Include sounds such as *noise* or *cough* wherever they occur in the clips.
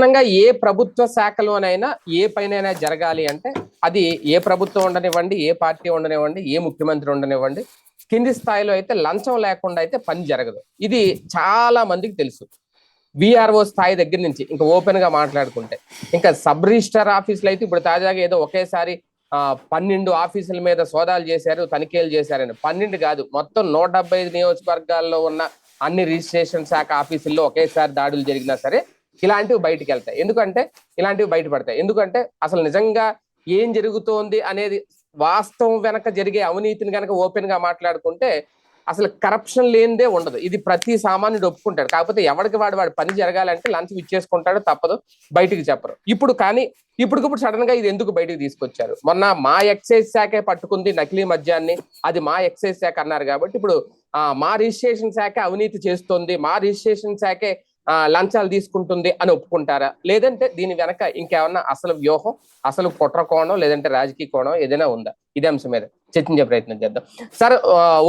సాధారణంగా ఏ ప్రభుత్వ శాఖలోనైనా ఏ పైనైనా జరగాలి అంటే అది ఏ ప్రభుత్వం ఉండనివ్వండి ఏ పార్టీ ఉండనివ్వండి ఏ ముఖ్యమంత్రి ఉండనివ్వండి కింది స్థాయిలో అయితే లంచం లేకుండా అయితే పని జరగదు. ఇది చాలా మందికి తెలుసు. విఆర్ఓ స్థాయి దగ్గర నుంచి ఇంకా ఓపెన్గా మాట్లాడుకుంటే. ఇంకా సబ్ రిజిస్టర్ ఆఫీసులు అయితే ఇప్పుడు తాజాగా ఏదో ఒకేసారి పన్నెండు ఆఫీసుల మీద సోదాలు చేశారు తనిఖీలు చేశారని. పన్నెండు కాదు మొత్తం నూట డెబ్బై ఐదు నియోజకవర్గాల్లో ఉన్న అన్ని రిజిస్ట్రేషన్ శాఖ ఆఫీసుల్లో ఒకేసారి దాడులు జరిగినా సరే ఇలాంటివి బయటికి వెళ్తాయి. ఎందుకంటే ఇలాంటివి బయటపడతాయి ఎందుకంటే అసలు నిజంగా ఏం జరుగుతోంది అనేది వాస్తవం వెనక జరిగే అవినీతిని కనుక ఓపెన్గా మాట్లాడుకుంటే అసలు కరప్షన్ లేనిదే ఉండదు. ఇది ప్రతి సామాన్యుడు ఒప్పుకుంటాడు. కాకపోతే ఎవరికి వాడు వాడు పని జరగాలంటే లంచం ఇచ్చేసుకుంటాడు తప్పదు. బయటికి చెప్పరు. ఇప్పుడు కానీ ఇప్పటికప్పుడు సడన్గా ఇది ఎందుకు బయటికి తీసుకొచ్చారు? మొన్న మా ఎక్సైజ్ శాఖే పట్టుకుంది నకిలీ మద్యాన్ని. అది మా ఎక్సైజ్ శాఖ అన్నారు కాబట్టి ఇప్పుడు ఆ, మా రిజిస్ట్రేషన్ శాఖ అవినీతి చేస్తుంది. మా రిజిస్ట్రేషన్ శాఖే లంచాలు తీసుకుంటుంది అని ఒప్పుకుంటారా? లేదంటే దీని వెనక ఇంకేమన్నా అసలు వ్యూహం అసలు కుట్ర కోణం లేదంటే రాజకీయ కోణం ఏదైనా ఉందా? ఇదే అంశం మీద చర్చించే ప్రయత్నం చేద్దాం. సార్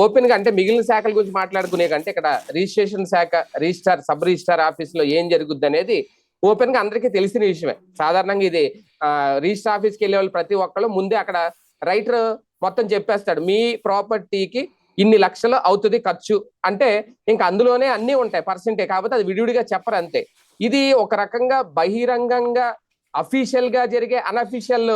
ఓపెన్గా అంటే మిగిలిన శాఖల గురించి మాట్లాడుకునే కంటే ఇక్కడ రిజిస్ట్రేషన్ శాఖ రిజిస్టార్ సబ్ రిజిస్టార్ ఆఫీస్లో ఏం జరుగుద్ది అనేది ఓపెన్గా అందరికీ తెలిసిన విషయమే. సాధారణంగా ఇది రిజిస్టర్ ఆఫీస్కి వెళ్ళే వాళ్ళు ప్రతి ఒక్కళ్ళు ముందే అక్కడ రైటర్ మొత్తం చెప్పేస్తాడు. మీ ప్రాపర్టీకి ఇన్ని లక్షలు అవుతుంది ఖర్చు. అంటే ఇంకా అందులోనే అన్ని ఉంటాయి పర్సెంటే. కాకపోతే అది విడివిడిగా చెప్పరు అంతే. ఇది ఒక రకంగా బహిరంగంగా అఫీషియల్గా జరిగే అనఫీషియల్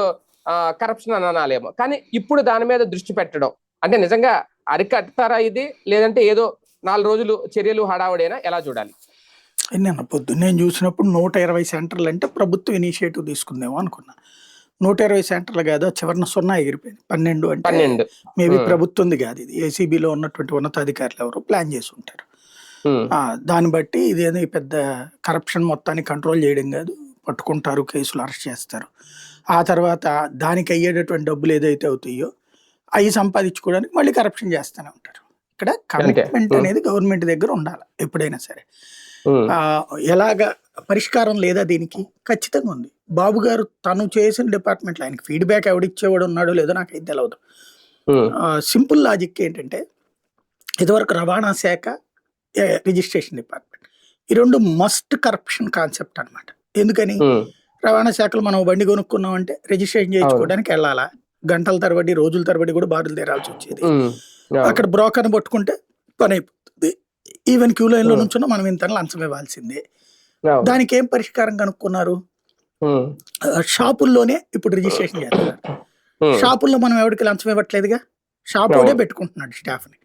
కరప్షన్ అని అనాలేమో. కానీ ఇప్పుడు దాని మీద దృష్టి పెట్టడం. అంటే నిజంగా అరికట్టారా ఇది? లేదంటే ఏదో నాలుగు రోజులు చర్యలు హడావుడైనా ఎలా చూడాలి? నేను పొద్దున్నే నేను చూసినప్పుడు నూట ఇరవై సెంటర్లు అంటే ప్రభుత్వం ఇనిషియేటివ్ తీసుకుందేమో అనుకున్నా. నూట ఇరవై సెంటర్లు కాదు చివరిన సున్నా ఎగిరిపోయింది. పన్నెండు అంటే మేబీ. ప్రభుత్వంది కాదు ఇది. ఏసీబీలో ఉన్నటువంటి ఉన్నతాధికారులు ఎవరు ప్లాన్ చేసి ఉంటారు. దాన్ని బట్టి ఇదేదో పెద్ద కరప్షన్ మొత్తాన్ని కంట్రోల్ చేయడం కాదు. పట్టుకుంటారు కేసులు అరెస్ట్ చేస్తారు. ఆ తర్వాత దానికి అయ్యేటటువంటి డబ్బులు ఏదైతే అవుతాయో అవి సంపాదించుకోవడానికి మళ్ళీ కరప్షన్ చేస్తూనే ఉంటారు. ఇక్కడ కమిట్మెంట్. అనేది గవర్నమెంట్ దగ్గర ఉండాలి ఎప్పుడైనా సరే. ఎలాగ పరిష్కారం లేదా దీనికి? ఖచ్చితంగా ఉంది. బాబు గారు తను చేసిన డిపార్ట్మెంట్లో ఆయనకి ఫీడ్బ్యాక్ ఎవడిచ్చేవాడు ఉన్నాడో లేదో నాకైతే తెలియదు ఉమ్, సింపుల్ లాజిక్ ఏంటంటే ఇదివరకు రవాణా శాఖ రిజిస్ట్రేషన్ డిపార్ట్మెంట్. ఈ రెండు మస్ట్ కరప్షన్ కాన్సెప్ట్ అన్నమాట. ఎందుకని? రవాణా శాఖలో మనం బండి కొనుక్కున్నాం అంటే రిజిస్ట్రేషన్ చేయించుకోవడానికి వెళ్ళాలా? గంటల తరబడి రోజుల తరబడి కూడా బారులు తీరాల్సి వచ్చేది. అక్కడ బ్రోకర్ని పట్టుకుంటే పని అయిపోతుంది. ఈవెన్ క్యూ లైన్లో Hmm. నుంచున్నా మనం ఇంత లంచం ఇవ్వాల్సిందే. దానికి ఏం పరిష్కారం కనుక్కున్నారు? షాపుల్లోనే ఇప్పుడు రిజిస్ట్రేషన్ చేస్తున్నారు. షాపుల్లో మనం ఎవరికి లంచం ఇవ్వట్లేదుగా? షాప్ వాడే అవును. పెట్టుకుంటున్నాడు స్టాఫ్ని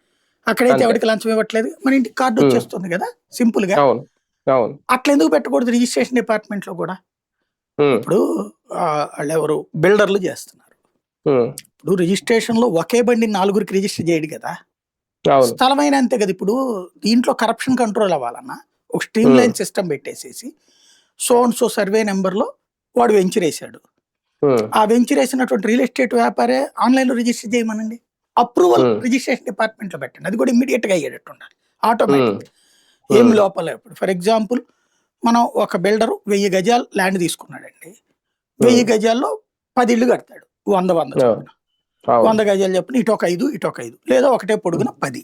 అక్కడైతే. ఎవరికి లంచం ఇవ్వట్లేదు? మన ఇంటికి కార్డు. వచ్చేస్తుంది కదా సింపుల్గా అట్లా ఎందుకు పెట్టకూడదు రిజిస్ట్రేషన్ డిపార్ట్మెంట్లో కూడా ఇప్పుడు వాళ్ళు ఎవరు బిల్డర్లు చేస్తున్నారు. ఇప్పుడు రిజిస్ట్రేషన్లో ఒకే బండి నాలుగురికి రిజిస్టర్ చేయడు కదా? స్థలమైన అంతే కదా ఇప్పుడు? దీంట్లో కరప్షన్ కంట్రోల్ అవ్వాలన్నా. ఒక స్ట్రీమ్ లైన్ సిస్టమ్ పెట్టేసేసి సో అండ్ సో సర్వే నెంబర్లో వాడు వెంచర్ వేసాడు ఆ. వెంచర్ వేసినటువంటి రియల్ ఎస్టేట్ వ్యాపారే ఆన్లైన్లో రిజిస్టర్ చేయమనండి? అప్రూవల్. రిజిస్ట్రేషన్ డిపార్ట్మెంట్లో పెట్టండి. అది కూడా ఇమ్మీడియట్గా అయ్యేటట్టు ఉండాలి ఆటోమేటిక్. ఏం లోపల ఇప్పుడు ఫర్ ఎగ్జాంపుల్ మనం ఒక బిల్డర్ వెయ్యి గజాలు ల్యాండ్ తీసుకున్నాడండి. వెయ్యి గజాల్లో పది ఇళ్ళు కడతాడు. వంద వంద వంద గజాలు చెప్పిన ఇటు ఒక ఐదు ఇటు ఒక ఐదు. లేదా ఒకటే పొడుగున పది.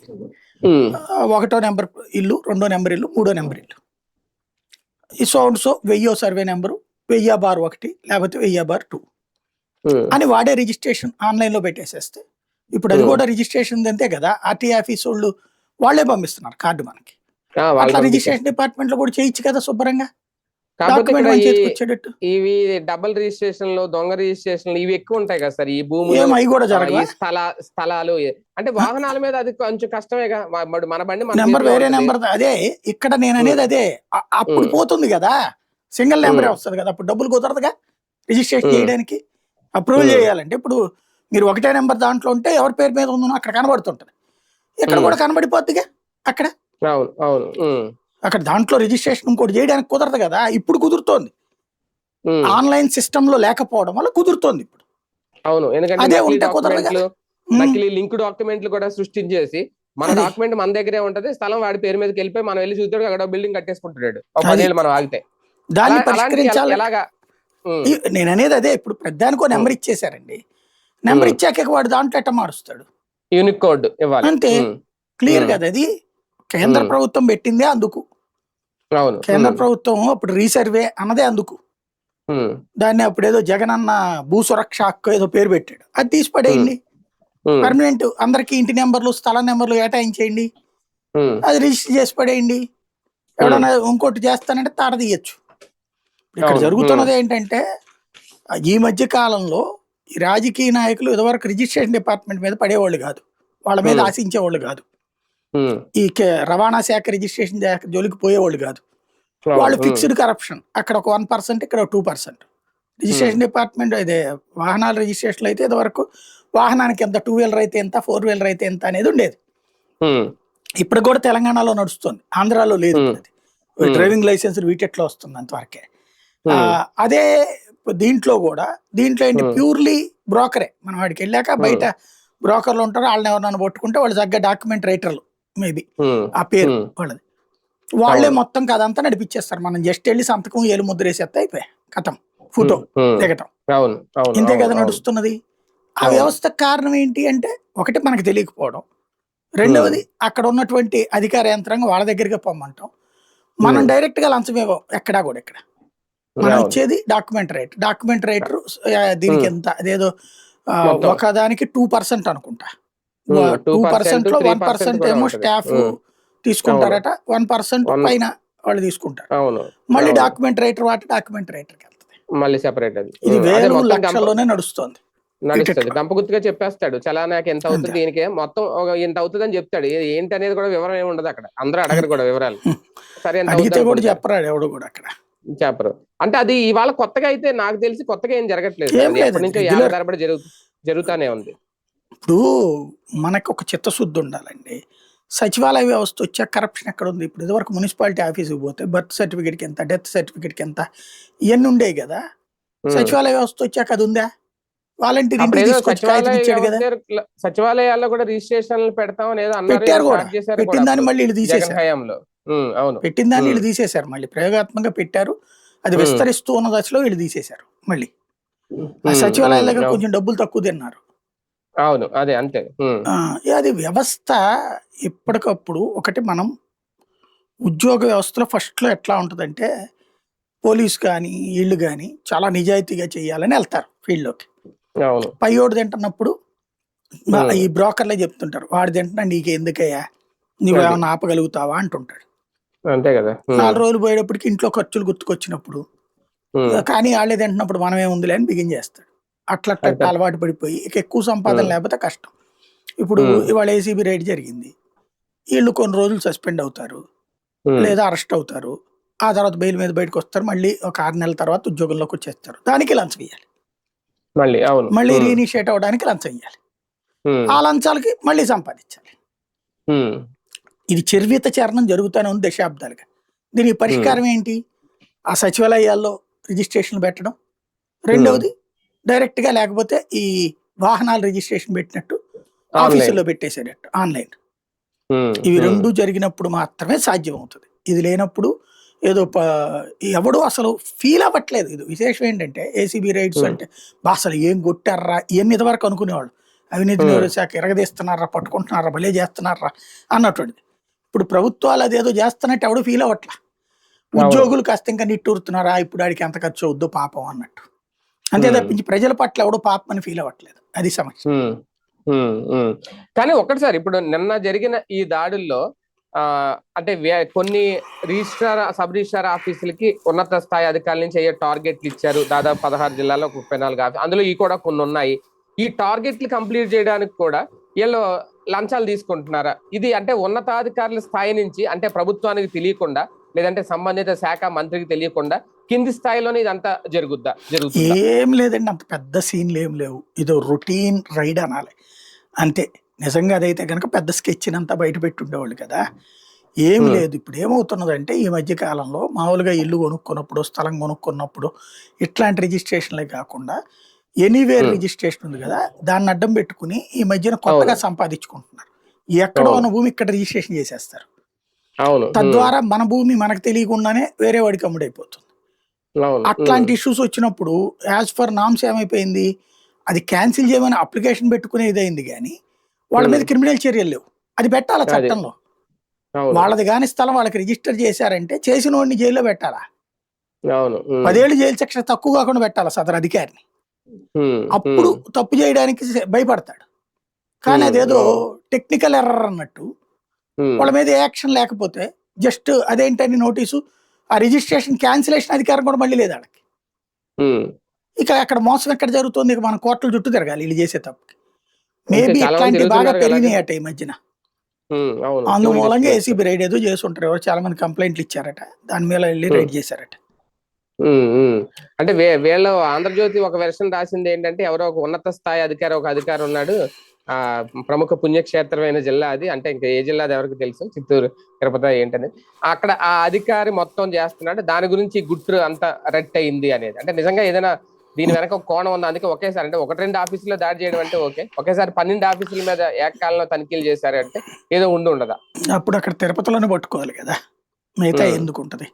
ఒకటో నెంబర్ ఇల్లు రెండో నెంబర్ ఇల్లు మూడో నెంబర్ ఇల్లు. ఈ సో సో వెయ్యో సర్వే నెంబరు వెయ్యి బార్ ఒకటి లేకపోతే వెయ్యి బార్ టూ. ఉమ్, అని వాడే రిజిస్ట్రేషన్ ఆన్లైన్లో పెట్టేసేస్తే ఇప్పుడు అది Hmm. కూడా రిజిస్ట్రేషన్ అంతే కదా ఆర్టీ ఆఫీస్ వాళ్ళు వాళ్ళే పంపిస్తున్నారు కార్డు మనకి. అట్లా. రిజిస్ట్రేషన్ డిపార్ట్మెంట్లో కూడా చేయొచ్చు కదా శుభ్రంగా. కాకపోతే ఇక్కడ ఇవి డబుల్ రిజిస్ట్రేషన్లో దొంగ రిజిస్ట్రేషన్ ఇవి ఎక్కువ ఉంటాయి కదా సార్. ఈ అవి కూడా స్థల స్థలాలు అంటే వాహనాల మీద అది కొంచెం కష్టమేగా మ- మరి మన బండి మన నెంబర్ వేరే. నెంబర్ అదే ఇక్కడ నేను అనేది అదే. అప్పుడు. పోతుంది కదా. సింగిల్ నెంబరే. వస్తుంది కదా. అప్పుడు డబ్బులు కుదరదుగా రిజిస్ట్రేషన్. చేయడానికి. Approval Hmm. చేయాలంటే ఇప్పుడు మీరు ఒకటే నెంబర్ దాంట్లో ఉంటే ఎవరి పేరు మీద ఉందో అక్కడ కనబడుతుంటది. ఇక్కడ. కూడా కనబడిపోద్దిగా అక్కడ? అవును అవును. అక్కడ దాంట్లో రిజిస్ట్రేషన్ ఇంకోటి చేయడానికి కుదరదు కదా ఇప్పుడు కుదురుతోంది. ఆన్లైన్ సిస్టమ్లో లేకపోవడం వల్ల కుదురుతోంది ఇప్పుడు. అవును ఎందుకంటే అదే ఉంటే నకిలీ లింక్ డాక్యుమెంట్లు కూడా సృష్టించేసి మన. డాక్యుమెంట్ మన దగ్గరే ఉంటది స్థలం వాడి పేరు మీదకి వెళ్ళిపోయి మనం వెళ్ళి చూస్తాడు అక్కడ బిల్డింగ్ ఒక అది. పదేళ్ళు మనం ఆగితే. దాన్ని పరిష్కరించాలి. ఎల- ఎలాగా నేను అనేది అదే ఇప్పుడు ప్రధానికి నెంబర్ ఇచ్చేసారండి నెంబర్. ఇచ్చాక వాడు దాంట్లో ఎట్ట మారుస్తాడు? యూనిక్ కోడ్ ఇవ్వాలి. అంతే. క్లియర్. కదా అది? కేంద్ర. ప్రభుత్వం పెట్టిందే అందుకు. అవును. కేంద్ర ప్రభుత్వం అప్పుడు రీసర్వే అన్నదే అందుకు. దాన్ని అప్పుడు ఏదో జగన్ అన్న భూ సురక్ష హక్కు ఏదో పేరు పెట్టాడు. అది తీసి పడేయండి. పర్మనెంట్ అందరికి ఇంటి నెంబర్లు స్థల నెంబర్లు కేటాయించేయండి అది రిజిస్టర్ చేసి పడేయండి. ఎవడన్నా ఇంకోటి చేస్తానంటే తాడ తీయచ్చు. ఇక్కడ. జరుగుతున్నది ఏంటంటే ఈ మధ్య కాలంలో ఈ రాజకీయ నాయకులు ఇదివరకు రిజిస్ట్రేషన్ డిపార్ట్మెంట్ మీద పడేవాళ్ళు కాదు. వాళ్ళ మీద. ఆశించేవాళ్ళు కాదు. ఈ రవాణా శాఖ రిజిస్ట్రేషన్ శాఖ జోలికి పోయేవాళ్ళు కాదు. వాళ్ళు ఫిక్స్డ్ కరప్షన్. అక్కడ ఒక వన్ పర్సెంట్ ఇక్కడ టూ పర్సెంట్. రిజిస్ట్రేషన్ డిపార్ట్మెంట్ ఇదే వాహనాల రిజిస్ట్రేషన్ అయితే ఇదివరకు వాహనానికి ఎంత టూ వీలర్ అయితే ఎంత ఫోర్ వీలర్ అయితే ఎంత అనేది ఉండేది. ఇప్పుడు కూడా తెలంగాణలో నడుస్తుంది. ఆంధ్రాలో లేదు. డ్రైవింగ్ లైసెన్స్ వీటెట్లో వస్తుంది అంతవరకే. అదే దీంట్లో కూడా దీంట్లో ఏంటి. ప్యూర్లీ బ్రోకరే. మనం వాడికి వెళ్ళాక బయట బ్రోకర్లు ఉంటారు వాళ్ళని ఎవరన్నా పట్టుకుంటే వాళ్ళు తగ్గ డాక్యుమెంట్ రైటర్లు. మేబీ ఆ పేరు వాళ్ళది. వాళ్ళే. మొత్తం కదంతా నడిపించేస్తారు మనం జస్ట్ వెళ్ళి సంతకం ఏలు ముద్ర వేసేస్తే అయిపోయి కథం ఫోటో దిగటం. ఇంతే కదా. నడుస్తున్నది. ఆ. వ్యవస్థ కారణం ఏంటి అంటే ఒకటి మనకు తెలియకపోవడం. రెండవది అక్కడ ఉన్నటువంటి అధికార యంత్రాంగం వాళ్ళ దగ్గరికి పొమ్మంటాం. మనం. డైరెక్ట్గా లంచం ఇవ్వం ఎక్కడా కూడా ఇక్కడ. మనం. ఇచ్చేది డాక్యుమెంట్ రైట్. డాక్యుమెంట్ రైటర్ దీనికి. ఎంత అదేదో. ఒకదానికి టూ పర్సెంట్ అనుకుంటా. టూ 2%, పర్సెంట్లో వన్ 3% పర్సెంట్ ఏమో. స్టాఫ్. తీసుకుంటారట. వన్ పర్సెంట్ పైన వాళ్ళు తీసుకుంటారు. అవును. మళ్ళీ. డాక్యుమెంట్ రైటర్ వాటి డాక్యుమెంట్ వెళ్తుంది. మళ్ళీ సెపరేట్ అది. ఇది వేలు లక్షల్లోనే నడుస్తుంది. నడుస్తుంది. ఇట్లా. గంప గుర్తుగా చెప్పేస్తాడు. చలానాకి ఎంత అవుతుంది. దీనికి మొత్తం ఇంత అవుతుంది అని చెప్తాడు ఏంటి అనేది కూడా వివరం ఏమి ఉండదు అక్కడ. అందరూ అడగరు కూడా వివరాలు. *laughs* సరే కూడా. చెప్పరాడు ఎవడు కూడా అక్కడ. చెప్పరు. అంటే అది ఇవాళ కొత్తగా అయితే నాకు తెలిసి కొత్తగా ఏం జరగట్లేదు. ఎప్పటి నుంచో. ఏళ్ళ తరబడి జరుగు జరుగుతానే ఉంది. ఇప్పుడు మనకు ఒక చిత్తశుద్ధి ఉండాలండి. సచివాలయ వ్యవస్థ వచ్చే కరప్షన్ ఎక్కడ ఉంది ఇప్పుడు ఇదివరకు మున్సిపాలిటీ ఆఫీస్కి పోతే బర్త్ సర్టిఫికేట్కి ఎంత డెత్ సర్టిఫికేట్కి ఎంత ఇవన్నీ ఉండేవి కదా. సచివాలయ వ్యవస్థ వచ్చాక అది ఉందా? వాలంటీర్ సచివాలయాల్లో కూడా రిజిస్ట్రేషన్లు పెడతాం అన్నారు పెట్టారు కూడా. పెట్టిన దాన్ని. మళ్ళీ వీళ్ళు అవును. పెట్టిన దాన్ని వీళ్ళు. తీసేశారు మళ్ళీ. ప్రయోగాత్మకంగా పెట్టారు. అది. విస్తరిస్తూ ఉన్న దశలో వీళ్ళు తీసేశారు మళ్ళీ. సచివాలయాల దగ్గర. కొంచెం డబ్బులు తక్కువ తిన్నారు. అవును అదే అంతే. అది వ్యవస్థ ఎప్పటికప్పుడు ఒకటి మనం ఉద్యోగ వ్యవస్థలో ఫస్ట్లో ఎట్లా ఉంటుందంటే పోలీస్ కానీ వీళ్ళు కానీ చాలా నిజాయితీగా చేయాలని వెళ్తారు ఫీల్డ్లోకి. పయ్యోడు తింటున్నప్పుడు. ఈ బ్రోకర్లే చెప్తుంటారు వాడు తింటున్నా నీకు ఎందుకయ్యా? నువ్వు అది. ఏమన్నా ఆపగలుగుతావా? అంటుంటాడు. అంతే కదా. నాలుగు రోజులు పోయేటప్పటికి ఇంట్లో ఖర్చులు గుర్తుకొచ్చినప్పుడు కానీ వాళ్ళే తింటున్నప్పుడు మనం ఏముందిలే అని బిగిన్ చేస్తాడు. అట్లా. అలవాటు పడిపోయి ఇక ఎక్కువ సంపాదన. లేకపోతే కష్టం. ఇప్పుడు. ఇవాళ ఏసీబీ రైడ్ జరిగింది. వీళ్ళు కొన్ని రోజులు సస్పెండ్ అవుతారు. లేదా అరెస్ట్ అవుతారు. ఆ తర్వాత బెయిల్ మీద బయటకు వస్తారు. మళ్ళీ ఒక ఆరు నెలల తర్వాత ఉద్యోగంలోకి వచ్చేస్తారు. దానికి లంచం ఇవ్వాలి మళ్ళీ అవును. మళ్ళీ ఉమ్, రీఇనిషియేట్ అవడానికి లంచం ఇవ్వాలి ఆ లంచాలకి మళ్ళీ సంపాదించాలి. ఇది చర్విత చరణం జరుగుతూనే ఉంది దశాబ్దాలుగా. దీనికి పరిష్కారం ఏంటి? ఆ సచివాలయాల్లో రిజిస్ట్రేషన్ పెట్టడం. రెండవది డైరెక్ట్గా లేకపోతే ఈ వాహనాల రిజిస్ట్రేషన్ పెట్టినట్టు. ఆఫీసుల్లో పెట్టేసేటట్టు ఆన్లైన్. ఇవి రెండు జరిగినప్పుడు మాత్రమే సాధ్యం అవుతుంది ఇది లేనప్పుడు ఏదో ఎవడు అసలు ఫీల్ అవ్వట్లేదు. ఇది విశేషం ఏంటంటే ఏసీబీ రైట్స్ Hmm. అంటే అసలు ఏం కొట్టారా ఇవన్నీ ఇదివరకు అనుకునేవాళ్ళు? అవినీతి. నిరోధక శాఖ ఎరగదీస్తున్నారా? పట్టుకుంటున్నారా? భలే చేస్తున్నారా? అన్నటువంటిది ఇప్పుడు ప్రభుత్వాలు అదేదో చేస్తున్నట్టు ఎవడు ఫీల్ అవ్వట్లా. ఉద్యోగులు కాస్త ఇంకా నిట్టూరుతున్నారా? ఇప్పుడు ఆడికి ఎంత ఖర్చు అవుద్దు పాపం అన్నట్టు. అంతే Hmm. తప్పించి ప్రజల పట్ల ఎవడు పాపం అని ఫీల్ అవ్వట్లేదు. అది సమస్య. ఉమ్, ఉమ్. కానీ ఒక్కటిసారి ఇప్పుడు నిన్న జరిగిన ఈ దాడుల్లో ఆ అంటే కొన్ని రిజిస్ట్రార్ సబ్ రిజిస్ట్రార్ ఆఫీసులకి ఉన్నత స్థాయి అధికారుల నుంచి అయ్యే టార్గెట్లు ఇచ్చారు. దాదాపు పదహారు జిల్లాలో ముప్పై నాలుగు ఆఫీస్ అందులో ఈ కూడా కొన్ని ఉన్నాయి. ఈ టార్గెట్లు కంప్లీట్ చేయడానికి కూడా వీళ్ళు లంచాలు తీసుకుంటున్నారా? ఇది అంటే ఉన్నతాధికారుల స్థాయి నుంచి అంటే ప్రభుత్వానికి తెలియకుండా లేదంటే సంబంధిత శాఖ మంత్రికి తెలియకుండా కింది స్థాయిలోనే ఇదంతా జరుగుద్దా జరుగుతుందా? ఏం లేదండి అంత పెద్ద సీన్లు ఏం లేవు. ఇదో రొటీన్ రైడ్ అనాలి. అంతే నిజంగా అదైతే కనుక పెద్ద స్కెచ్ అంతా బయట పెట్టి ఉండేవాళ్ళు కదా. ఏం. లేదు ఇప్పుడు ఏమవుతున్నదంటే ఈ మధ్య కాలంలో మామూలుగా ఇల్లు కొనుక్కున్నప్పుడు స్థలం కొనుక్కున్నప్పుడు ఇట్లాంటి రిజిస్ట్రేషన్లే కాకుండా ఎనీవేర్. రిజిస్ట్రేషన్ ఉంది కదా దాన్ని అడ్డం పెట్టుకుని ఈ మధ్యన కొత్తగా. సంపాదించుకుంటున్నారు. ఎక్కడో. ఉన్న భూమి ఇక్కడ రిజిస్ట్రేషన్ చేసేస్తారు. తద్వారా మన భూమి మనకు తెలియకుండానే వేరే వాడికి అమ్ముడైపోతుంది. అట్లాంటి ఇష్యూస్ వచ్చినప్పుడు యాజ్ ఫర్ నామ్స్ ఏమైపోయింది? అది క్యాన్సిల్ చేయమని అప్లికేషన్ పెట్టుకునే ఇదైంది కానీ వాళ్ళ మీద. క్రిమినల్ చర్యలు లేవు. అది పెట్టాలి. చట్టంలో? వాళ్ళది కాని స్థలం వాళ్ళకి రిజిస్టర్ చేశారంటే చేసిన వాడిని జైల్లో పెట్టాలా? పదేళ్ళు జైలు శిక్ష తక్కువ కాకుండా పెట్టాలా సదరు అధికారిని? అప్పుడు తప్పు చేయడానికి భయపడతాడు. కానీ అదేదో. టెక్నికల్ ఎర్రర్ అన్నట్టు వాళ్ళ మీద యాక్షన్ లేకపోతే జస్ట్ అదేంటని నోటీసు ఆ రిజిస్ట్రేషన్ క్యాన్సిలేషన్ అధికారం కూడా మళ్ళీ లేదు వాళ్ళకి. ఇక అక్కడ మోసం ఎక్కడ జరుగుతుంది? ఇక మన కోర్టుల చుట్టూ తిరగాలి వీళ్ళు చేసే తప్పుకి. మేబీ చాలా మంది ఇట్లాంటి బాగా తిరుగుతున్నారు కదా పెరిగినాయి అట ఈ మధ్యన. ఉమ్, అవును. అందు Civil మూలంగా dispute. ఏసీబీ రైడ్ ఏదో చేసి ఉంటారు ఎవరు చాలా మంది కంప్లైంట్లు ఇచ్చారట. దాని మీద వెళ్ళి. రైడ్ చేశారట. అంటే వీళ్ళు ఆంధ్రజ్యోతి ఒక వెర్షన్ రాసింది ఏంటంటే ఎవరో ఒక ఉన్నత స్థాయి అధికారి ఒక అధికారి ఉన్నాడు. ప్రముఖ పుణ్యక్షేత్రమైన జిల్లా అది. అంటే ఇంకా ఏ జిల్లా అది ఎవరికి తెలుసు? చిత్తూరు తిరుపతి ఏంటనేది. అక్కడ ఆ అధికారి మొత్తం చేస్తున్నాడు. దాని గురించి గుట్టు అంత రెట్ అయింది అనేది. అంటే నిజంగా ఏదైనా దీని వెనక ఒక కోణం ఉంది. అందుకే ఒకేసారి అంటే ఒకటి రెండు ఆఫీసులో దాడి చేయడం అంటే ఓకే. ఒకేసారి పన్నెండు ఆఫీసుల మీద ఏకకాలంలో తనిఖీలు చేశారు అంటే ఏదో ఉండి ఉండదా? అప్పుడు అక్కడ తిరుపతిలోనే పట్టుకోవాలి కదా. మిగతా. ఎందుకు ఉంటది?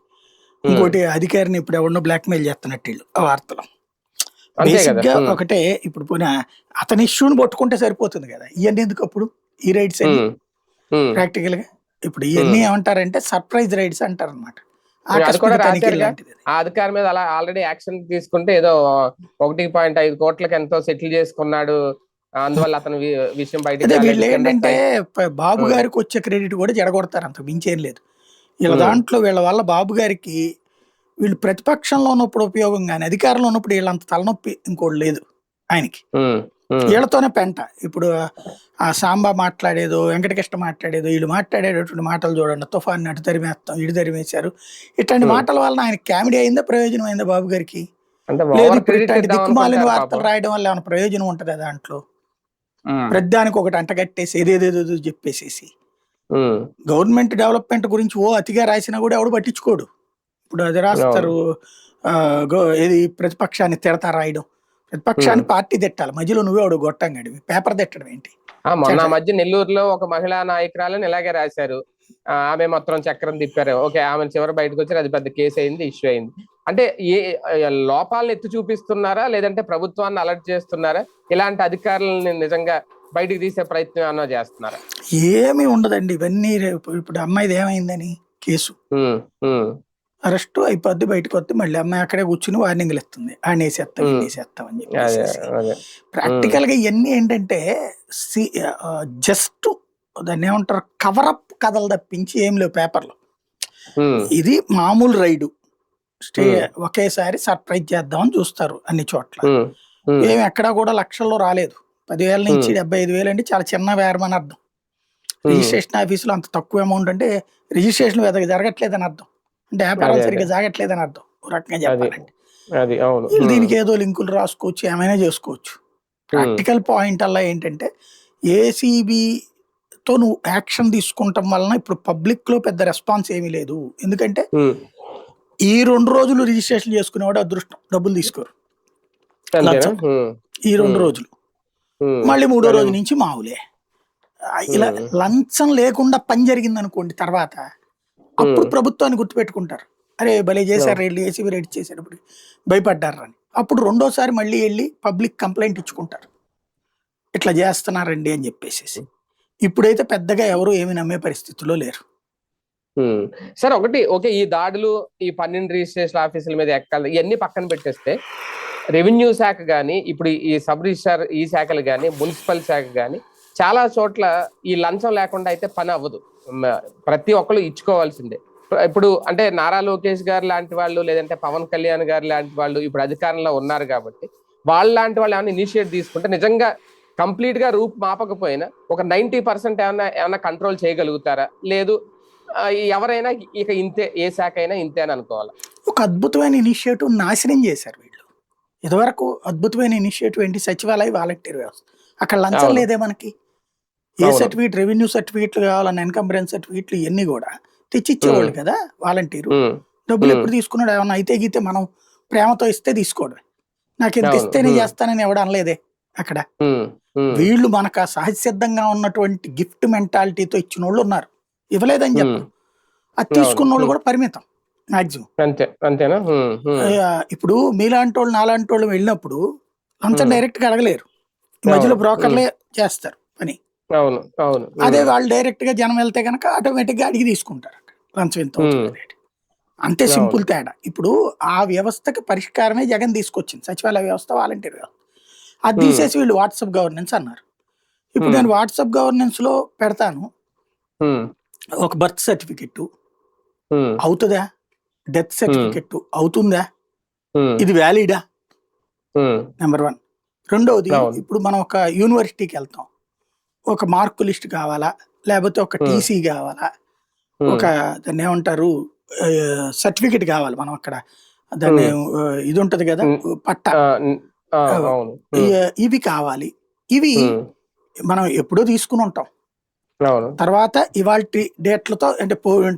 ఇంకోటి అధికారిని ఇప్పుడు ఎవరినో బ్లాక్మెయిల్ చేస్తున్నట్టు ఆ వార్తలు. బేసిక్గా ఒకటే ఇప్పుడు పోయిన అతని ఇష్యూని పట్టుకుంటే సరిపోతుంది కదా. ఇవన్నీ ఎందుకు అప్పుడు? ఈ రైడ్స్ ఉమ్. ప్రాక్టికల్గా ఇప్పుడు ఇవన్నీ ఏమంటారంటే సర్ప్రైజ్ రైడ్స్ అంటారు అనమాట అధికారి మీద అలా ఆల్రెడీ యాక్షన్ తీసుకుంటే ఏదో ఒకటి పాయింట్ ఐదు కోట్లకి ఎంతో సెటిల్ చేసుకున్నాడు. అందువల్ల అతను విషయం. వీళ్ళు కింద ఏంటంటే బాబు. గారికి వచ్చే క్రెడిట్ కూడా జడగొడతారు అంత మించేం లేదు. వీళ్ళ. దాంట్లో వీళ్ళ వల్ల బాబు గారికి వీళ్ళు ప్రతిపక్షంలో ఉన్నప్పుడు ఉపయోగం కానీ అధికారంలో ఉన్నప్పుడు వీళ్ళంత తలనొప్పి ఇంకోటి లేదు ఆయనకి. వీళ్ళతోనే పెంట. ఇప్పుడు ఆ సాంబా మాట్లాడేదో వెంకటకృష్ణ మాట్లాడేదో వీళ్ళు మాట్లాడేటటువంటి మాటలు చూడండి. తుఫాన్ అటు తరిమేస్తాం ఇటు తరిమేశారు. ఇట్లాంటి. మాటల వల్ల ఆయన కామెడీ అయిందా ప్రయోజనం అయిందా బాబు గారికి? లేదు ఇప్పుడు ఇట్లాంటి దిక్కుమాలిన వార్తలు. రాయడం వల్ల ఏమైనా ప్రయోజనం ఉంటుందా దాంట్లో? ప్రతిదానికి ఒకటి అంటగట్టేసి ఏదేదేదో చెప్పేసేసి. గవర్నమెంట్ డెవలప్మెంట్ గురించి ఓ అతిగా రాసినా కూడా ఎవడు పట్టించుకోడు. ఇప్పుడు అది రాస్తారు ఏది ప్రతిపక్షాన్ని తిడతా రాయడం. ప్రతిపక్షాన్ని పార్టీ తిట్టాలి. మధ్యలో నువ్వే వాడు గొట్టంగాడివి పేపర్ తిట్టడం ఏంటి? మొన్న మధ్య నెల్లూరులో ఒక మహిళా నాయకురాలని ఇలాగే రాశారు. ఆమె మొత్తం చక్రం తిప్పారు. ఓకే ఆమె చివరి బయటకు వచ్చారు అది పెద్ద కేసు అయింది ఇష్యూ అయింది. అంటే ఏ లోపాలను ఎత్తి చూపిస్తున్నారా? లేదంటే ప్రభుత్వాన్ని అలర్ట్ చేస్తున్నారా? ఇలాంటి అధికారులని నిజంగా బయటికి తీసే ప్రయత్నం ఏమన్నా చేస్తున్నారా? ఏమీ ఉండదండి. ఇవన్నీ ఇప్పుడు అమ్మాయిది ఏమైందని? కేసు. అరెస్ట్ అయిపోద్ది బయటకు వస్తే మళ్ళీ అమ్మాయి అక్కడే కూర్చుని వార్నింగ్లు ఇస్తుంది. ఆయన వేసేస్తాం వేసేస్తాం అని చెప్పేసి. అదే ప్రాక్టికల్గా ఇవన్నీ ఏంటంటే జస్ట్ దాన్ని ఏమంటారు కవరప్ కథలు తప్పించి ఏం లేవు పేపర్లో. ఇది మామూలు రైడు. స్టే. ఒకేసారి సర్ప్రైజ్ చేద్దామని చూస్తారు అన్ని చోట్ల. ఉమ్, ఉమ్, ఏం ఎక్కడా కూడా లక్షల్లో రాలేదు. పదివేల నుంచి డెబ్బై ఐదు వేలు అంటే చాలా చిన్న వేరం అని అర్థం. రిజిస్ట్రేషన్ ఆఫీసులో అంత తక్కువ అమౌంట్ అంటే రిజిస్ట్రేషన్ వెదక జరగట్లేదని అర్థం. అంటే వ్యాపారాలు అదే, సరిగ్గా జరగట్లేదని అర్థం. రకంగా చెప్పాలంటే. అది అవును. దీనికి ఏదో లింకులు రాసుకోవచ్చు ఏమైనా చేసుకోవచ్చు. ప్రాక్టికల్ పాయింట్ అలా ఏంటంటే ఏసీబీతో నువ్వు యాక్షన్ తీసుకుంటాం వలన ఇప్పుడు పబ్లిక్లో పెద్ద రెస్పాన్స్ ఏమీ లేదు. ఎందుకంటే ఈ రెండు రోజులు రిజిస్ట్రేషన్ చేసుకునేవాడు అదృష్టం. డబ్బులు తీసుకోరు. ఈ రెండు. రోజులు. మళ్ళీ మూడో రోజు నుంచి మామూలే ఆ, ఇలా. లంచం లేకుండా పని జరిగింది అనుకోండి తర్వాత అప్పుడు. ప్రభుత్వాన్ని గుర్తుపెట్టుకుంటారు. అరే భలే చేశారు రేట్లు ఏసీబీ రేట్ చేసేటప్పుడు భయపడ్డారు అని. అప్పుడు రెండోసారి మళ్ళీ వెళ్ళి పబ్లిక్ కంప్లైంట్ ఇచ్చుకుంటారు. ఇట్లా చేస్తున్నారండి అని చెప్పేసి ఇప్పుడైతే పెద్దగా ఎవరు ఏమి నమ్మే పరిస్థితిలో లేరు. సరే ఒకటి ఓకే ఈ దాడులు ఈ పన్నెండు రిజిస్ట్రేషన్ ఆఫీసుల మీద ఎక్కాలి ఇవన్నీ పక్కన పెట్టేస్తే రెవెన్యూ శాఖ కానీ ఇప్పుడు ఈ సబ్ రిజిస్టార్ ఈ శాఖలు కానీ మున్సిపల్ శాఖ కానీ చాలా చోట్ల ఈ లంచం లేకుండా అయితే పని అవ్వదు. ప్రతి ఒక్కరు ఇచ్చుకోవాల్సిందే. ఇప్పుడు అంటే నారా లోకేష్ గారు లాంటి వాళ్ళు లేదంటే పవన్ కళ్యాణ్ గారు లాంటి వాళ్ళు ఇప్పుడు అధికారంలో ఉన్నారు కాబట్టి వాళ్ళ లాంటి వాళ్ళు ఏమైనా ఇనిషియేట్ తీసుకుంటే నిజంగా కంప్లీట్గా రూప్ మాపకపోయినా ఒక నైన్టీ పర్సెంట్ ఏమైనా ఏమైనా కంట్రోల్ చేయగలుగుతారా? లేదు ఎవరైనా ఇక ఇంతే ఏ శాఖ అయినా ఇంతే అని అనుకోవాలి? ఒక అద్భుతమైన ఇనిషియేటివ్ నాశనం చేశారు వీళ్ళు. ఇదివరకు అద్భుతమైన ఇనిషియేటివ్ ఏంటి? సచివాలయ వాలంటీర్ వ్యవస్థ. అక్కడ లంచం. లేదే మనకి. ఏ. సర్టిఫికేట్ రెవెన్యూ సర్టిఫికేట్లు కావాలన్న ఎన్కంబరెన్స్ సర్టిఫికేట్లు ఇవన్నీ కూడా తెచ్చిచ్చేవాళ్ళు కదా వాలంటీరు. డబ్బులు. ఎప్పుడు తీసుకున్నాడు? ఏమన్నా అయితే గీతే మనం ప్రేమతో ఇస్తే తీసుకోవడమే నాకు ఎంత. ఇస్తేనే. చేస్తానని ఎవడు అనలేదే అక్కడ. వీళ్ళు మనకు ఆ సహజసిద్ధంగా ఉన్నటువంటి గిఫ్ట్ మెంటాలిటీతో ఇచ్చిన వాళ్ళు ఉన్నారు. ఇవ్వలేదని చెప్పు. ఉమ్, అది తీసుకున్న వాళ్ళు. కూడా పరిమితం మాక్సిమం. అంతే అంతేనా? ఇప్పుడు మీలాంటి వాళ్ళు నాలాంటి వాళ్ళు వెళ్ళినప్పుడు Hmm. డైరెక్ట్గా అడగలేరు. ఈ మధ్యలో. బ్రోకర్లే చేస్తారు పని. అవును అవును. అదే వాళ్ళు డైరెక్ట్గా జనం వెళ్తే కనుక ఆటోమేటిక్గా అడిగి తీసుకుంటారు లంచం ఎంత. అంతే సింపుల్ తేడా. ఇప్పుడు ఆ వ్యవస్థకి పరిష్కారమే జగన్ తీసుకొచ్చింది. సచివాలయ వ్యవస్థ వాలంటీర్ వ్యవస్థ. అది. తీసేసి వీళ్ళు వాట్సాప్ గవర్నెన్స్ అన్నారు. ఇప్పుడు. నేను వాట్సాప్ గవర్నెన్స్లో పెడతాను. ఒక బర్త్ సర్టిఫికెట్ అవుతుందా? డెత్ సర్టిఫికెట్ అవుతుందా? ఇది వ్యాలిడా? Number one. రెండవది. ఇప్పుడు మనం ఒక యూనివర్సిటీకి వెళ్తాం. ఒక మార్కు లిస్ట్ కావాలా? లేకపోతే ఒక Hmm. టీసీ కావాలా? ఉమ్, ఒక దాన్ని ఏమంటారు? సర్టిఫికెట్ కావాలి మనం అక్కడ. దాన్ని ఆ, ఇది ఉంటది కదా? Hmm. పట్ట. ఇవి కావాలి. ఇవి మనం ఎప్పుడో తీసుకుని ఉంటాం. తర్వాత ఇవాళ డేట్లతో అంటే పోయి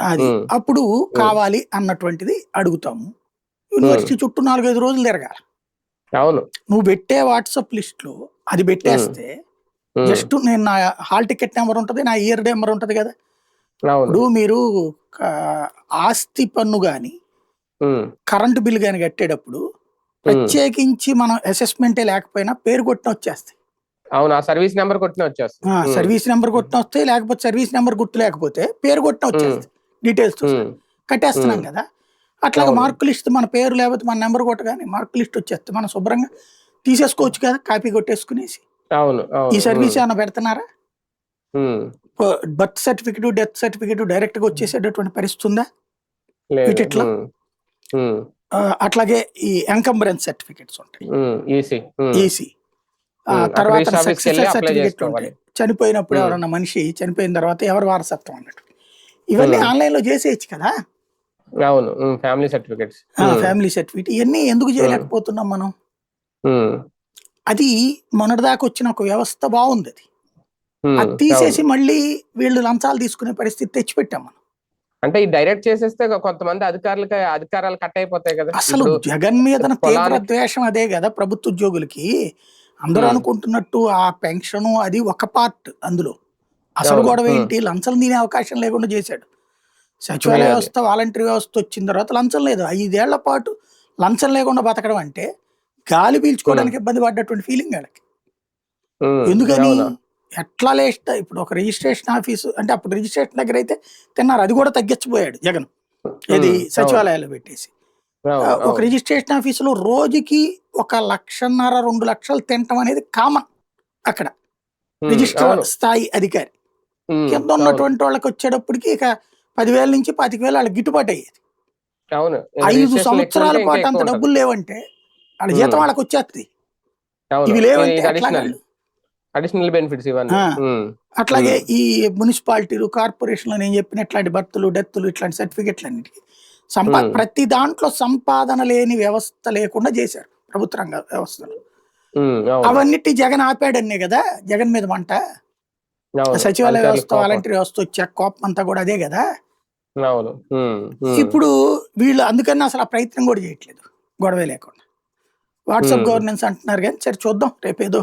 అది అప్పుడు కావాలి అన్నటువంటిది అడుగుతాము. యూనివర్సిటీ చుట్టూ నాలుగైదు రోజులు తిరగాలి. అవును. నువ్వు పెట్టే వాట్సాప్ లిస్ట్లో అది పెట్టేస్తే జస్ట్ నేను నా హాల్ టికెట్ నెంబర్ ఉంటది నా ఇయర్ నెంబర్ ఉంటది కదా. ఇప్పుడు మీరు ఆస్తి పన్ను గాని ఉమ్, కరెంటు బిల్ గాని కట్టేటప్పుడు ప్రత్యేకించి మనం అసెస్మెంటే లేకపోయినా పేరు కొట్టిన వచ్చేస్తాయి. అవును ఆ సర్వీస్ నెంబర్ కొట్టిన ఉమ్, సర్వీస్ నెంబర్ కొట్టిన వస్తాయి లేకపోతే సర్వీస్ నెంబర్ గుర్తు లేకపోతే పేరు కొట్టిన వచ్చేస్తాయి డీటెయిల్స్ కట్టేస్తున్నాం. కదా. అట్లాగే. మార్క్ లిస్ట్ మన పేరు లేకపోతే మన నెంబర్ కొట్టగానే మార్క్ లిస్ట్ వచ్చేస్తే మనం శుభ్రంగా తీసేసుకోవచ్చు కదా కాపీ కొట్టేసుకునేసి. అవును ఈ సర్వీస్ ఏమైనా పెడుతున్నారా? బర్త్ సర్టిఫికెట్ డెత్ సర్టిఫికెట్ డైరెక్ట్గా వచ్చేసేటటువంటి పరిస్థితి ఉందా? వీటిట్లో? అట్లాగే ఈ ఎంకంబరెన్స్ సర్టిఫికెట్స్ ఉంటాయి. ఈసీ. తర్వాత సర్టిఫికెట్ ఉంటాయి చనిపోయినప్పుడు. ఎవరన్నా మనిషి చనిపోయిన తర్వాత ఎవరు వారసత్వం అన్నట్టు. ఇవన్నీ. ఆన్లైన్లో చేసేయచ్చు కదా? అవును. Family certificates. Family certificate. ఇవన్నీ ఎందుకు చేయలేకపోతున్నాం మనం. అది మొన్నటిదాకా వచ్చిన ఒక వ్యవస్థ బాగుంది అది. అది తీసేసి మళ్ళీ వీళ్ళు లంచాలు తీసుకునే పరిస్థితి తెచ్చిపెట్టాం మనం. అంటే ఈ డైరెక్ట్ చేసేస్తే కొంతమంది అధికారులకి అధికారాలు కట్ అయిపోతాయి కదా. అసలు జగన్ మీద తీవ్ర ద్వేషం అదే కదా ప్రభుత్వ ఉద్యోగులకి. అందరూ. అనుకుంటున్నట్టు ఆ పెన్షన్ అది ఒక పార్ట్ అందులో. అసలు. గొడవ. ఏంటి? లంచం తినే అవకాశం లేకుండా చేశాడు. సచివాలయ. వ్యవస్థ వాలంటరీ వ్యవస్థ వచ్చిన తర్వాత లంచం లేదు. ఐదేళ్ళ పాటు లంచం లేకుండా బతకడం అంటే గాలి పీల్చుకోవడానికి ఇబ్బంది పడ్డటువంటి ఫీలింగ్ వాళ్ళకి. ఎందుకని? ఎట్లా లేస్తా? ఇప్పుడు ఒక రిజిస్ట్రేషన్ ఆఫీసు అంటే అప్పుడు రిజిస్ట్రేషన్ దగ్గర అయితే తిన్నారు. అది కూడా తగ్గించిపోయాడు జగన్. ఇది సచివాలయాలు పెట్టేసి. ఒక. రిజిస్ట్రేషన్ ఆఫీసులో రోజుకి ఒక లక్షన్నర రెండు లక్షలు తినటం అనేది కామన్ అక్కడ. రిజిస్టర్. స్థాయి అధికారి. కింద. ఉన్నటువంటి వాళ్ళకి వచ్చేటప్పటికి ఇక పదివేల నుంచి పాతిక వేలు వాళ్ళకి గిట్టుబాటు అయ్యేది అవును ఐదు సంవత్సరాల పాటు అంత డబ్బులు లేవంటే వాళ్ళ జీతం. వాళ్ళకి వచ్చేస్తుంది. ఇవి లేవంటే అడిషనల్ బెనిఫిట్స్ ఇవన్నీ అట్లాగే. ఈ మున్సిపాలిటీలు కార్పొరేషన్లు నేను చెప్పిన ఇట్లాంటి బర్తులు డెత్తులు ఇట్లాంటి సర్టిఫికెట్లు అన్నిటికీ సంపా. ప్రతి దాంట్లో సంపాదన లేని వ్యవస్థ లేకుండా చేశారు ప్రభుత్వ రంగ వ్యవస్థలు. అవన్నిటి జగన్ ఆపాడన్నే కదా జగన్ మీద మంట. సచివాలయ వ్యవస్థ. వాలంటీర్ వ్యవస్థ వచ్చే కోపం అంతా కూడా అదే కదా అవును. ఇప్పుడు వీళ్ళు అందుకని అసలు ఆ ప్రయత్నం కూడా చేయట్లేదు గొడవ లేకుండా వాట్సాప్. గవర్నెన్స్ అంటున్నారు కానీ సరే చూద్దాం రేపు ఏదో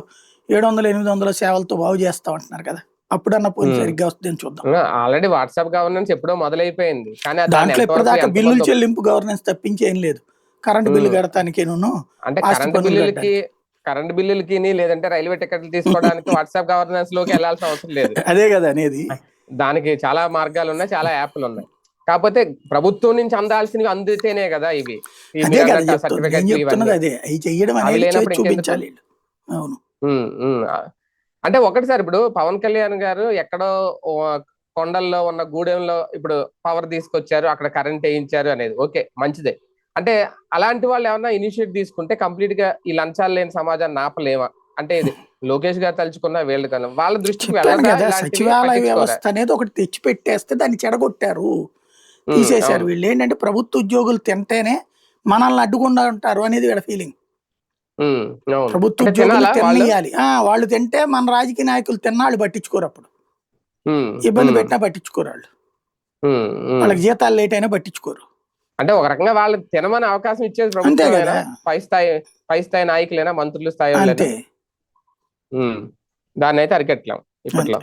ఏడు వందల ఎనిమిది వందల సేవలతో బాగు చేస్తాం అంటున్నారు కదా అప్పుడన్నా పోయి. సరిగ్గా వస్తుందని చూద్దాం ఆల్రెడీ వాట్సాప్ గవర్నెన్స్ ఎప్పుడో మొదలైపోయింది కానీ దాంట్లో ఎంతమంది బిల్లులు చెల్లింపు గవర్నెన్స్ తప్పించి ఏం లేదు కరెంట్ బిల్లు Hmm. కడతానికేను అంటే కరెంట్ బిల్లులకి కరెంట్ బిల్లులకి లేదంటే రైల్వే టికెట్లు తీసుకోవడానికి వాట్సాప్ గవర్నెన్స్లోకి వెళ్ళాల్సిన అవసరం లేదు. అదే కదా అనేది. దానికి చాలా మార్గాలు ఉన్నాయి చాలా యాప్లు ఉన్నాయి కాకపోతే ప్రభుత్వం నుంచి అందాల్సినవి అందితేనే కదా ఇవి. అంటే ఒకటి సార్ ఇప్పుడు పవన్ కళ్యాణ్ గారు ఎక్కడో కొండల్లో ఉన్న గూడెంలో ఇప్పుడు పవర్ తీసుకొచ్చారు అక్కడ కరెంట్ వేయించారు అనేది. ఓకే మంచిదే. అంటే అలాంటి వాళ్ళు ఏమన్నా ఇనిషియేట్ తీసుకుంటే కంప్లీట్గా ఈ లంచాలు లేని సమాజాన్ని ఆపలేమా అంటే ఇది లోకేష్ గారు తలుచుకున్న వీళ్ళు కన్నా వాళ్ళ దృష్టికి కదా ఇలాంటివి సచివాలయ? వ్యవస్థ అనేది ఒకటి తెచ్చి పెట్టేస్తే దాన్ని చెడగొట్టారు తీసేశారు. వీళ్ళు ఏంటంటే ప్రభుత్వ ఉద్యోగులు తింటేనే మనల్ని అడ్డుకుండా ఉంటారు అనేది వీళ్ళ ఫీలింగ్. ప్రభుత్వ ఉద్యోగులు? తినేయాలి ఆ, వాళ్ళు తింటే మన రాజకీయ నాయకులు తిన్నాళ్ళు పట్టించుకోరు అప్పుడు ఇబ్బంది పెట్టినా పట్టించుకోరు వాళ్ళు. వాళ్ళకి జీతాలు లేట్ అయినా పట్టించుకోరు అంటే ఒక రకంగా వాళ్ళు తినమని అవకాశం ఇచ్చేది ప్రభుత్వం పై స్థాయి పై స్థాయి నాయకులైనా మంత్రులు స్థాయి దాన్ని అయితే అరికెట్టలేం ఇప్పట్లో.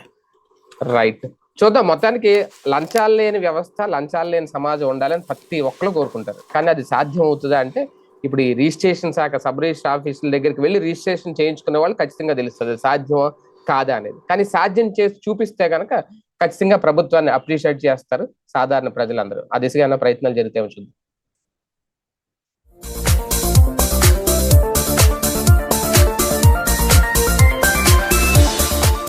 రైట్ చూద్దాం మొత్తానికి లంచాలు లేని వ్యవస్థ లంచాలు లేని సమాజం ఉండాలని ప్రతి ఒక్కరు కోరుకుంటారు. కానీ అది సాధ్యం అవుతుందా అంటే ఇప్పుడు ఈ రిజిస్ట్రేషన్ శాఖ సబ్ రిజిస్టర్ ఆఫీసుల దగ్గరికి వెళ్ళి రిజిస్ట్రేషన్ చేయించుకునే వాళ్ళు ఖచ్చితంగా తెలుస్తుంది సాధ్యమా కాదా అనేది. కానీ సాధ్యం చేసి చూపిస్తే కనుక ఖచ్చితంగా ప్రభుత్వాన్ని అప్రిషియేట్ చేస్తారు సాధారణ ప్రజలందరూ. ఆ దిశగా ప్రయత్నాలు జరిగితే చూద్దాం.